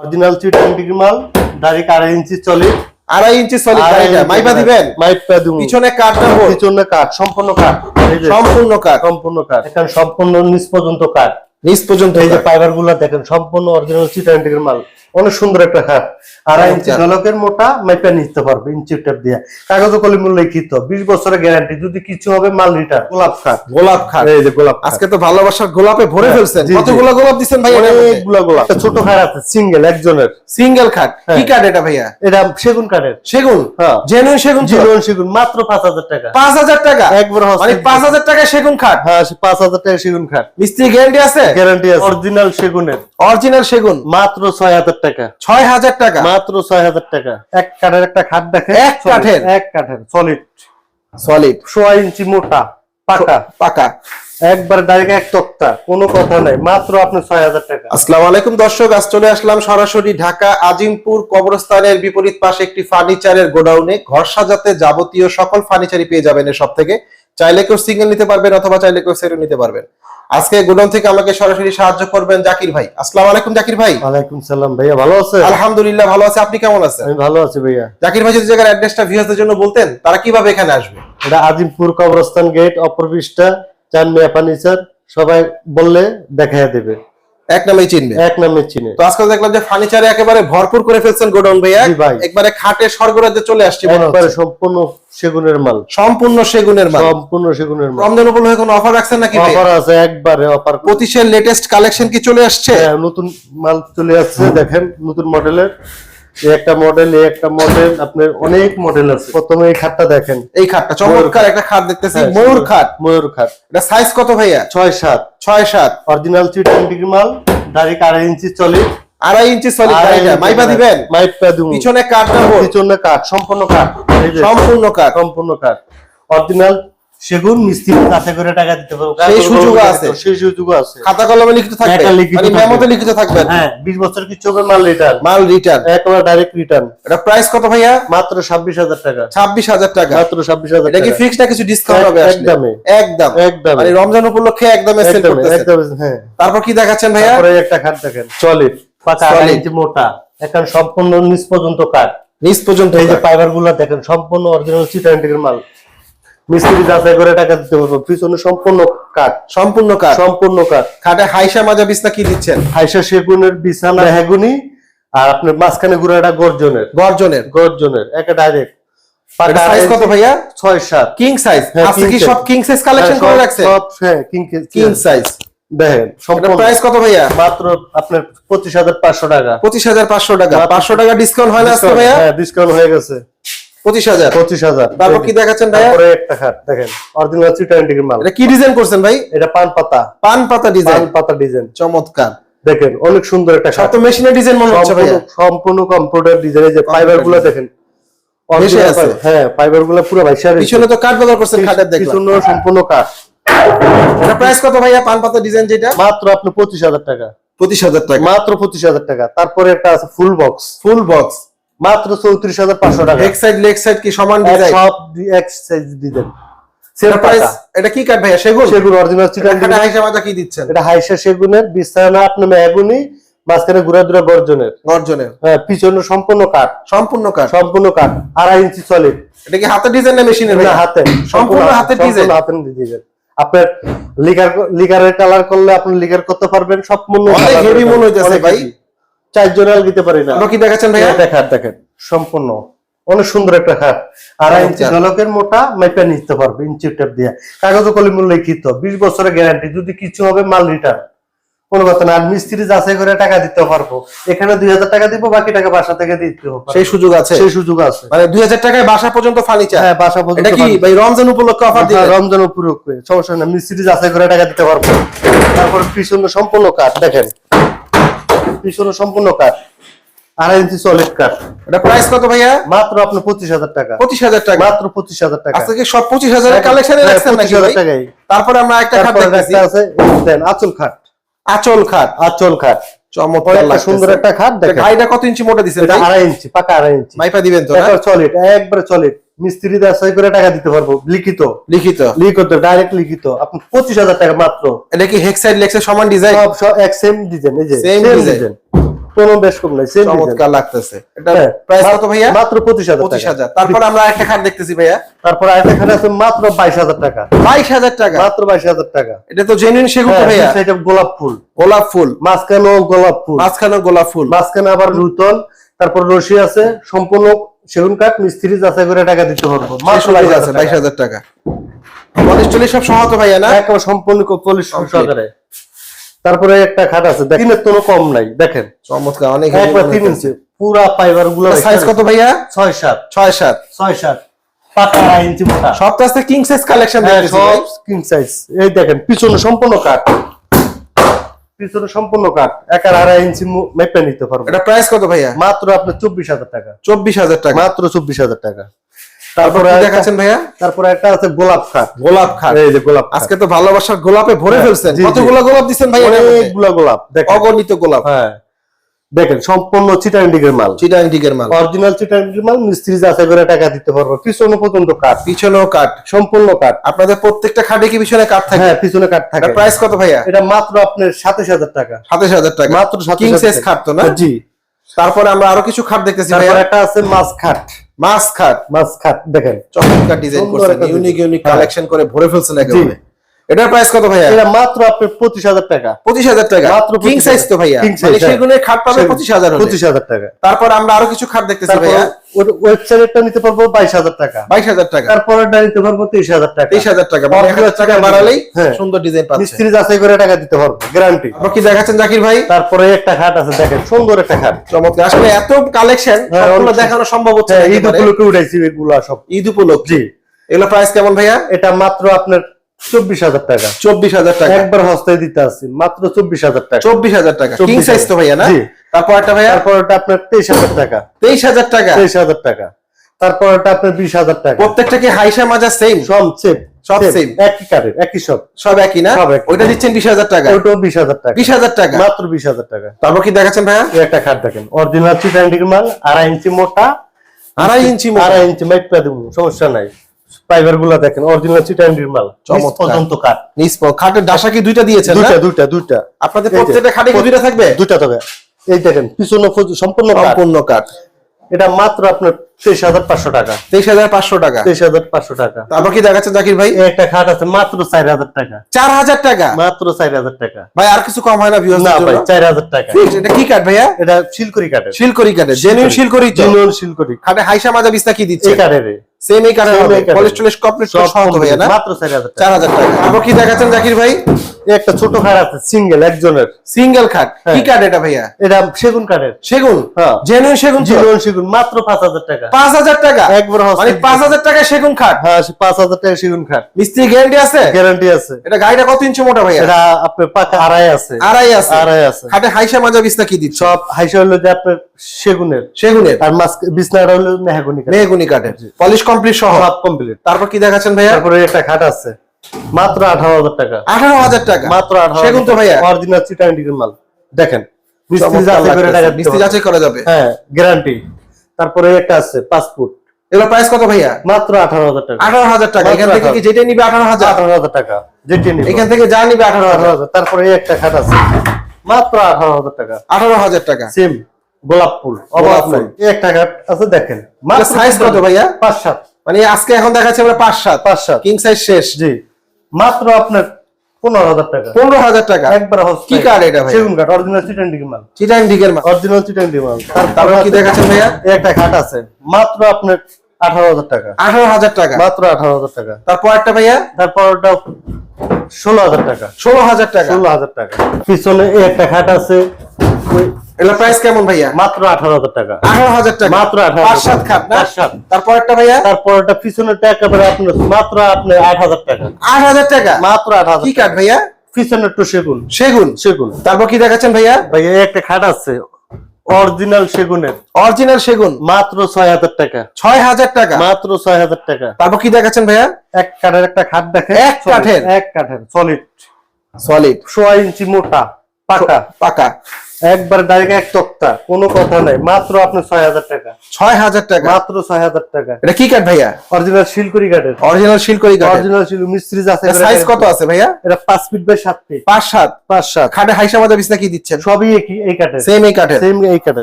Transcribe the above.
Original চিট degree মাল direct আড়াই ইঞ্চি চলে আড়াই ইঞ্চি সলিড ইঞ্চি মাইপা দিবেন? মাইপা দিব। পিছনে কাঠ না বোর্ড পিছনে কাঠ। সম্পূর্ণ কাঠ। সম্পূর্ণ কাঠ। সম্পূর্ণ কাঠ। এখানে সম্পূর্ণ নিচ পর্যন্ত কাঠ। নিচ পর্যন্ত এই যে। ফাইবারগুলো দেখেন সম্পূর্ণ অরিজিনাল চিট ডিগ্রি মাল অনেক সুন্দর একটা খাট। আড়াই ইঞ্চি চমৎকার। ঝলকের মোটা মাইপা নিতে পারবে ইঞ্চি টেপ দিয়ে। কাগজ কলম লিখিত বিশ বছরের গ্যারান্টি যদি কিছু হবে মাল রিটার্ন গোলাপ খাট। গোলাপ খাট। এই যে গোলাপ আজকে তো ভালোবাসার গোলাপে ভরে হ্যাঁ, ফেলছেন। কতগুলো গোলাপ দিচ্ছেন ভাই অনেকগুলা গোলাপ। একটা ছোট খাট আছে সিঙ্গেল একজনের। সিঙ্গেল খাট। কি হ্যাঁ। কাঠ এটা ভাইয়া? এটা সেগুন কাঠের সেগুন? হ্যাঁ। জেনুইন সেগুন? জীবন সেগুন মাত্র পাঁচ হাজার টাকা। পাঁচ হাজার টাকা? একবার মানে পাঁচ হাজার টাকা সেগুন খাট? হ্যাঁ সে পাঁচ হাজার টাকা সেগুন খাট। মিস্ত্রি গ্যারান্টি আছে? গ্যারান্টি আছে। অরিজিনাল সেগুনের। অরিজিনাল সেগুন? মাত্র ছয় হাজার টাকা। ছয় হাজার টাকা। মাত্র ছয় হাজার টাকা। এক কাঠের একটা খাট দেখে এক কাঠের? এক কাঠের সলিড সলিড সোয়া ইঞ্চি মোটা পাকা। পাকা। একবার ডাইরেক্ট এক তক্তা কোনো কথা নাই মাত্র আপনি ছয় হাজার টাকা। আসসালামু আলাইকুম দর্শক আজ চলে আসলাম সরাসরি ঢাকা আজিমপুর কবরস্থানের বিপরীত পাশে একটি ফার্নিচারের গোডাউনে। ঘর সাজাতে যাবতীয় সকল ফার্নিচারই পেয়ে যাবেন এর সব থেকে চাইলে কেউ সিঙ্গেল নিতে পারবেন অথবা চাইলে কেউ সেটও নিতে পারবেন। আজকে গুডন থেকে আমাকে সরাসরি সাহায্য করবেন জাকির ভাই। আসসালামু আলাইকুম জাকির ভাই। ওয়ালাইকুম সালাম ভাইয়া ভালো আছেন? আলহামদুলিল্লাহ ভালো আছে। আপনি কেমন আছেন? আমি ভালো আছি ভাইয়া। জাকির ভাই যদি জায়গার অ্যাড্রেসটা ভিউয়ারদের জন্য বলতেন তারা কীভাবে এখানে আসবে? এটা আজিমপুর কবরস্থান গেট অপর পৃষ্ঠা চান মিয়া ফার্নিচার সবাই বললে দেখাইয়া দেবে। এক নামে চিনবে। এক নামে চিনে। তো আজকাল দেখলাম যে ফার্নিচারে একেবারে ভরপুর করে ফেলছেন গোডাউন ভাইয়া। একবারে খাটে স্বর্গরাজ্যে চলে আসছে একবারে সম্পূর্ণ সেগুনের মাল। সম্পূর্ণ সেগুনের মাল। সম্পূর্ণ সেগুনের মাল। রমজান উপলক্ষে কোনো অফার রাখছেন নাকি অফার আছে একবারে অফার পঁচিশের লেটেস্ট কালেকশন কি চলে আসছে? হ্যাঁ, নতুন মাল চলে আসছে দেখেন নতুন মডেলের এই একটা মডেল এই একটা মডেল আপনার অনেক মডেল আছে। প্রথমে এই খাটটা দেখেন। এই খাটটা চমৎকার একটা খাট দেখতেছি হ্যাঁ, ময়ূর খাট। ময়ূর খাট। এটা সাইজ কত ভাইয়া? ছয় সাত। ছয় সাত। অরিজিনাল চিটাং ডিগ্রি মাল ডাইরেক্ট আড়াই ইঞ্চি চলে আড়াই ইঞ্চি সলিড গাড়িটা মাইপা দিবেন? মাইপা দিব। পিছনে কাঠ না পিছনে কাঠ সম্পূর্ণ কাঠ সম্পূর্ণ কাঠ সম্পূর্ণ কাঠ অরিজিনাল সেগুন মিস্ত্রি কাছে করে টাকা দিতে পারব। সেই সুযোগও আছে। সেই সুযোগ আছে। খাতা কলমে লিখিত থাকবে? মানে। মেমোতে লিখিত থাকবে হ্যাঁ বিশ বছর কিছু হবে মাল রিটার্ন মাল রিটার্ন একেবারে ডাইরেক্ট রিটার্ন এটা প্রাইস কত ভাইয়া? মাত্র ছাব্বিশ হাজার টাকা। ছাব্বিশ হাজার টাকা। মাত্র ছাব্বিশ হাজার এটা কি টাকা। ফিক্স না কিছু ডিসকাউন্ট হবে? একদমে। একদম। একদম মানে রমজান উপলক্ষে একদমে সেল করতেছে। একদম হ্যাঁ। তারপর কি দেখাচ্ছেন ভাইয়া? তারপরে একটা খাট দেখেন। সলিড পাকা ইঞ্চি মোটা। এখন সম্পূর্ণ নিচ পর্যন্ত কাঠ। নিচ পর্যন্ত এই যে। ফাইবারগুলা দেখেন সম্পূর্ণ অরিজিনাল চিটান্টিকের মাল। মিস্ত্রি যাচাই করে টাকা দিতে পারব পিছনে সম্পূর্ণ কাঠ। সম্পূর্ণ কাঠ? সম্পূর্ণ কাঠ। খাটে হাইসা মাজা বিছনা কি দিচ্ছেন? হাইসা সেগুনের বিছানা হেগুনি আর আপনার মাঝখানে গুড়াটা গর্জনের। গর্জনের? গর্জনের একটা ডাইরেক্ট সাইজ কত ভাইয়া? কিং সাইজ হ্যাঁ, আজকে কি সব কিং সাইজ কালেকশন হ্যাঁ, করে সব- রাখছে? সব হ্যাঁ কিং কিং সাইজ দেখেন এটা সম্পূর্ণ। প্রাইস কত ভাইয়া? মাত্র আপনার পঁচিশ হাজার পাঁচশো টাকা। পঁচিশ হাজার পাঁচশো টাকা। মাত্র- পাঁচশো টাকা ডিসকাউন্ট হয় না আজকে ভাইয়া? হ্যাঁ ডিসকাউন্ট হয়ে গেছে। পঁচিশ হাজার। পঁচিশ হাজার। তারপর কি দেখাচ্ছেন একটা খাট দেখেন অরিজিনাল চিটান্টিকের মাল। এটা কি ডিজাইন করছেন ভাই? এটা পান পাতা। পান পাতা ডিজাইন পান পাতা ডিজাইন চমৎকার। দেখেন অনেক সুন্দর একটা সব খাট তো মেশিনের ডিজাইন মনে হচ্ছে ভাইয়া। সম্পূর্ণ- সম্পূর্ণ কম্পিউটার ডিজাইন যে ফাইবারগুলো দেখেন। হ্যাঁ ফাইবারগুলো পুরো রয়েছে। পিছনে তো কাঠ করছেন খাটের পিছনে সম্পূর্ণ কাঠ। এটা প্রাইস কত ভাইয়া পান পাতা ডিজাইন যেটা? মাত্র আপনি পঁচিশ হাজার টাকা। পঁচিশ হাজার টাকা। মাত্র পঁচিশ হাজার টাকা। তারপরে একটা আছে ফুল বক্স ফুল বক্স মাত্র চৌত্রিশ হাজার পাঁচশো টাকা। এক সাইড লেগ সাইড কি সমান ডিজাইন সব এক সাইজ দিবেন সেটা প্রাইস এটা কি কাঠ ভাইয়া? সেগুন? সেগুন অরিজিনাল এটা চিটান খাটে হাইসা মাজা কি দিচ্ছেন? এটা হাইসা সেগুনের বিছানা আপনি মেহগুনি মাঝখানে ঘুরা ঘুরা গর্জনের। গর্জনের। হ্যাঁ পিছনে সম্পূর্ণ কাঠ। সম্পূর্ণ কাঠ? সম্পূর্ণ কাঠ। আড়াই ইঞ্চি এটা কি হাতের ডিজাইন না মেশিনের না হাতে। সম্পূর্ণ ডিজাইন হাতের ডিজাইন আপনার লিগার লিগারের কালার করলে আপনি লিগার করতে পারবেন। সম্পূর্ণ অনেক colour মনে। হইতেছে ভাই। চারজন পারি না। কি দেখাচ্ছেন ভাইয়া? এটা দেখেন সম্পূর্ণ। অনেক সুন্দর একটা খাট। আড়াই ইঞ্চি। ঝলকের মোটা মাইপা নিতে পারবে ইঞ্চি টেপ দিয়ে। কাগজ কলিম লিখিত। বিশ বছরের গ্যারান্টি যদি কিছু হবে মাল রিটার্ন। কোনো কথা না আর মিস্ত্রি যাচাই করে টাকা দিতে পারব। এখানে দুই হাজার টাকা দিব বাকি টাকা বাসা থেকে দিতে হবে। সেই সুযোগ আছে? সেই সুযোগ আছে। মানে দুই হাজার টাকায় বাসা পর্যন্ত ফার্নিচার? হ্যাঁ বাসা পর্যন্ত এটা কি ভাই রমজান উপলক্ষে অফার হ্যাঁ, দিবেন রমজান উপলক সমস্যা না মিস্ত্রি যাচাই করে টাকা দিতে পারব। তারপর পিছনে সম্পূর্ণ কাঠ দেখেন। পিছনে সম্পূর্ণ কাঠ আড়াই ইঞ্চি সলিড কাঠ এটা প্রাইস কত ভাইয়া? মাত্র আপনার পঁচিশ হাজার টাকা। পঁচিশ হাজার টাকা। মাত্র পঁচিশ হাজার টাকা। আজকে সব পঁচিশ হাজারের কালেকশনে হ্যাঁ, রাখছেন নাকি টাকাই। তারপরে আমরা একটা খাট দেখতেছি। আছে দেন আঁচল খাট। আচল খাট। আঁচল খাট। চমৎকার সুন্দর একটা খাট দেখেন। কত ইঞ্চি মোটা দিছেন এটা আড়াই ইঞ্চি পাকা আড়াই ইঞ্চি। মাইপা দিবেন তো সলিড একবার সলিড মিস্ত্রি যাচাই করে টাকা দিতে পারব লিখিত। লিখিত। লিখিত ডাইরেক্ট লিখিত। আপনি পঁচিশ হাজার টাকা মাত্র। এটা কি হেক্সাইড লেক্সের সমান ডিজাইন সব সব এক সেম ডিজাইন এই যে সেম ডিজাইন কোনো বেশ কম নাই সেম চমৎকার লাগতেছে। এটা হ্যাঁ। প্রাইস কত ভাইয়া? মাত্র পঁচিশ হাজার পঁচিশ টাকা। হাজার। তারপর আমরা একটা খাট দেখতেছি ভাইয়া। তারপর আরেকটা খাট আছে মাত্র বাইশ হাজার টাকা। বাইশ হাজার টাকা? মাত্র বাইশ হাজার টাকা। এটা তো জেনুইন সেগুন হ্যাঁ, ভাইয়া? সেটা গোলাপ ফুল। গোলাপ ফুল। মাঝখানেও গোলাপ ফুল। মাঝখানে গোলাপ ফুল। মাঝখানে আবার নূতন তারপর রশি আছে সম্পূর্ণ সেগুন কাঠ মিস্ত্রি যাচাই করে টাকা দিতে পারব। মাত্র আছে বাইশ টাকা। হাজার টাকা। পলিশ টলিশ সব সহ ভাইয়া না? একেবারে সম্পূর্ণ পলিশ। সহকারে। তারপরে একটা খাট আছে তিনের কোনো কম নাই দেখেন। চমৎকার অনেক একবার তিন ইঞ্চি। পুরা ফাইবারগুলো সাইজ কত ভাইয়া? ছয় সাত। ছয় সাত। ছয় সাত। পাকা ইঞ্চি মোটা। সব তো কিং সাইজ কালেকশন সব কিং সাইজ এই দেখেন পিছনে সম্পূর্ণ কাঠ। পিছনে সম্পূর্ণ কাঠ এক আর আড়াই ইঞ্চি মেপে নিতে পারব। এটা প্রাইস কত ভাইয়া? মাত্র আপনার চব্বিশ হাজার টাকা। চব্বিশ হাজার টাকা। মাত্র চব্বিশ হাজার টাকা। তারপর দেখাচ্ছেন ভাইয়া? তারপরে একটা আছে গোলাপ খাট গোলাপ খাট এই যে গোলাপ আজকে তো ভালোবাসার গোলাপে ভরে হ্যাঁ, ফেলছেন। কতগুলো গোলাপ দিচ্ছেন ভাইয়া অনেকগুলো গোলাপ অগণিত গোলাপ। হ্যাঁ। দেখেন সম্পূর্ণ চিটান্ডিগের মাল। চিটাং মাল। অরিজিনাল চিটান্ডিগের মাল মিস্ত্রি যাচাই করে টাকা দিতে পারব। পিছনে পর্যন্ত কাঠ। পিছনেও কাঠ। সম্পূর্ণ কাঠ। আপনাদের প্রত্যেকটা খাটে কি পিছনে কাঠ থাকে? হ্যাঁ পিছনে কাঠ থাকে। প্রাইস কত ভাইয়া? এটা মাত্র আপনার সাতাশ হাজার টাকা। সাতাশ হাজার টাকা। মাত্র কিং সাইজ খাট তো না? জি। তারপরে আমরা আরও কিছু খাট দেখতেছি ভাইয়া। একটা আছে মাছ খাট। মাছ খাট। মাছ খাট দেখেন। চমৎকার ডিজাইন করছেন ইউনিক ইউনিক। কালেকশন করে ভরে ফেলছেন একেবারে। এটার প্রাইস কত ভাইয়া? এটা মাত্র আপনার পঁচিশ হাজার টাকা। পঁচিশ হাজার টাকা। মাত্র কিং সাইজ তো ভাইয়া। মানে হ্যাঁ। সেগুনের খাট পাবে পঁচিশ হাজার হলে। পঁচিশ হাজার টাকা। তারপর আমরা আরও কিছু খাট দেখতেছি ভাইয়া। ওয়েবসাইটটা নিতে পারব টাকা। টাকা। তারপরে নিতে পারব তেইশ টাকা। তেইশ টাকা। মানে এক হাজার টাকা হ্যাঁ। বাড়ালেই হ্যাঁ। সুন্দর ডিজাইন পাচ্ছে। মিস্ত্রি যাচাই করে টাকা দিতে পারব গ্যারান্টি কি দেখাচ্ছেন জাকির ভাই? তারপরে একটা খাট আছে দেখেন সুন্দর একটা খাট। চমৎকার। আসলে এত কালেকশন হ্যাঁ, সবগুলো দেখানো সম্ভব হচ্ছে হ্যাঁ না ঈদ উপলক্ষে উঠাইছি এগুলো সব। ঈদ উপলক্ষে। এগুলো প্রাইস কেমন ভাইয়া? এটা মাত্র আপনার চব্বিশ হাজার টাকা। চব্বিশ হাজার টাকা। একবার হস্তায় দিতে আসছি মাত্র চব্বিশ হাজার টাকা। চব্বিশ হাজার টাকা। কিং সাইজ তো ভাইয়া না? তারপর একটা ভাইয়া? তারপর আপনার তেইশ হাজার টাকা। তেইশ হাজার টাকা? তেইশ হাজার টাকা। তারপর আপনার বিশ হাজার টাকা। প্রত্যেকটা কি হাইসা মাজা সেম সব সেম সব same। একই কাঠের একই সব। সব একই না? ওইটা দিচ্ছেন বিশ হাজার টাকা? ওটাও বিশ হাজার টাকা। বিশ হাজার টাকা? মাত্র বিশ হাজার টাকা। তারপর কি দেখাচ্ছেন ভাইয়া? একটা খাট দেখেন। অরিজিনাল চিটান্ডির মাল আড়াই ইঞ্চি মোটা। আড়াই ইঞ্চি আড়াই ইঞ্চি মাইপা দেবো সমস্যা নাই। ফাইবারগুলা দেখেন অরিজিনাল চিটান্ডির মাল চমৎকার। পর্যন্ত কাঠ। নিচ খাটের ডাসা কি দুইটা দিয়েছেন দুইটা দুইটা দুইটা। আপনাদের প্রত্যেকটা খাটে কি দুইটা থাকবে? দুইটা তবে এই দেখেন পিছনে সম্পূর্ণ কাঠ। সম্পূর্ণ কাঠ। এটা মাত্র আপনার তেইশ হাজার পাঁচশো টাকা। তেইশ হাজার পাঁচশো টাকা। তেইশ হাজার পাঁচশো টাকা। তারপর কি দেখাচ্ছেন জাকির ভাই? একটা খাট আছে মাত্র চার হাজার টাকা। চার হাজার টাকা? মাত্র চার হাজার টাকা। ভাই আর কিছু কম হয় না ভিউয়ার্স না ভাই চার হাজার টাকা। এটা কি কাঠ ভাইয়া? এটা শিলকরি কাঠের। শিলকরি জেনুইন শিলকরি। শিলকরি খাটে হাইসা মাজা বিস্তা কি দিচ্ছে? এই সেম এই কারণে হবে টলিশ কমপ্লিট সহ ভাইয়া না? মাত্র চার হাজার টাকা। চার তারপর কি দেখাচ্ছেন জাকির ভাই? একটা ছোট খাট আছে সিঙ্গেল একজনের। সিঙ্গেল খাট? কি হ্যাঁ। কাঠ এটা ভাইয়া? এটা সেগুন কাঠের সেগুন? হ্যাঁ। জেনুইন সেগুন তো? জিনুয়াল সেগুন মাত্র পাঁচ হাজার টাকা। পাঁচ হাজার টাকা? একবার মানে পাঁচ হাজার টাকা সেগুন খাট? হ্যাঁ পাঁচ হাজার টাকা সেগুন খাট। মিস্ত্রি গ্যারান্টি আছে? গ্যারান্টি আছে। এটা গাড়িটা কত ইঞ্চি মোটা ভাইয়া? এটা আপনার পাকা আড়াই আছে। আড়াই আছে? আড়াই আছে। খাটে হাইসা মাজা বিস্তা কি দিচ্ছে? সব হাইসা হলো যে আপনার সেগুনের। সেগুনের। আর মাছ বিছনাটা হলো মেহাগুনি কাঠ মেহগুনি কাঠের। পলিশ কমপ্লিট সহ? সব কমপ্লিট তারপর কি দেখাচ্ছেন ভাইয়া? তারপরে একটা খাট আছে। মাত্র আঠারো হাজার টাকা। আঠারো হাজার টাকা। মাত্র আঠারো সেগুন তো ভাইয়া। অরিজিনাল মাল। দেখেন মিস্ত্রি যাচাই করে টাকা মিস্ত্রি যাচাই করা যাবে। হ্যাঁ গ্যারান্টি তারপরে একটা আছে পাসপোর্ট এগুলো প্রাইস কত ভাইয়া? মাত্র আঠারো হাজার টাকা। আঠারো হাজার টাকা। এখান থেকে কি যেটা নিবে আঠারো হাজার? আঠারো হাজার টাকা যেটি নিবো। এখান থেকে যা নিবে আঠারো হাজার। হাজার। তারপরে একটা খাট আছে। মাত্র আঠারো হাজার টাকা। আঠারো হাজার টাকা। সেম গোলাপ ফুল। গোলাপ ফুল। একটা খাট আছে দেখেন। সাইজ কত ভাইয়া? পাঁচ সাত। মানে আজকে এখন দেখাচ্ছে আমরা পাঁচ সাত। পাঁচ সাত। কিং সাইজ শেষ। জি। মাত্র আপনার পনেরো হাজার টাকা। পনেরো হাজার টাকা। একবার কি কাঠ এটা ভাই? সেগুন কাঠ অরিজিনাল চিটান্ডির মাল। চিটাং ডিগের মাল। অরিজিনাল চিটান্ডির মাল। তারপর কি দেখাচ্ছেন ভাইয়া? একটা খাট আছে। মাত্র আপনার আঠারো হাজার টাকা। আঠারো হাজার টাকা। মাত্র আঠারো হাজার টাকা। তারপর একটা ভাইয়া? তারপর ষোলো হাজার টাকা। ষোলো হাজার টাকা। ষোলো হাজার টাকা। পিছনে একটা খাট আছে। ওই প্রাইস কেমন ভাইয়া? মাত্র আঠারো হাজার টাকা। আঠারো হাজার টাকা। মাত্র 18,000 পাঁচ সাত খাট না? সাত। তারপর একটা ভাইয়া? তারপর একেবারে আপনার মাত্র আপনার আট হাজার টাকা। আট হাজার টাকা? মাত্র আট হাজার কি কাঠ ভাইয়া? পিছনে একটু সেগুন। সেগুন। সেগুন। তারপর কি দেখাচ্ছেন ভাইয়া? ভাই এই একটা খাট আছে। অরিজিনাল সেগুনের। অরিজিনাল সেগুন? মাত্র ছয় হাজার টাকা। ছয় হাজার টাকা? মাত্র ছয় হাজার টাকা। তারপর কি দেখাচ্ছেন ভাইয়া? এক কাঠের একটা খাট দেখে এক কাঠের? এক কাঠের সলিড সলিড সোয়া ইঞ্চি মোটা। পাকা। পাকা। একবার ডাইরেক্ট এক তক্তা কোনো কথা নাই। মাত্র আপনার ছয় হাজার টাকা। ছয় হাজার টাকা? মাত্র ছয় হাজার টাকা। এটা কি কাঠ ভাইয়া? অরিজিনাল শিলকুড়ি কাঠের। অরিজিনাল শিলকড়ি কাঠ অরিজিনাল শিল মিস্ত্রি আছে সাইজ কত আছে ভাইয়া? এটা পাঁচ ফিট বাই সাত ফিট পাঁচ সাত। পাঁচ সাত। খাটে হাইসা মাজা বিছনা কি দিচ্ছেন? সবই একই এই কাঠের। সেম এই কাঠের। সেম এই কাঠের।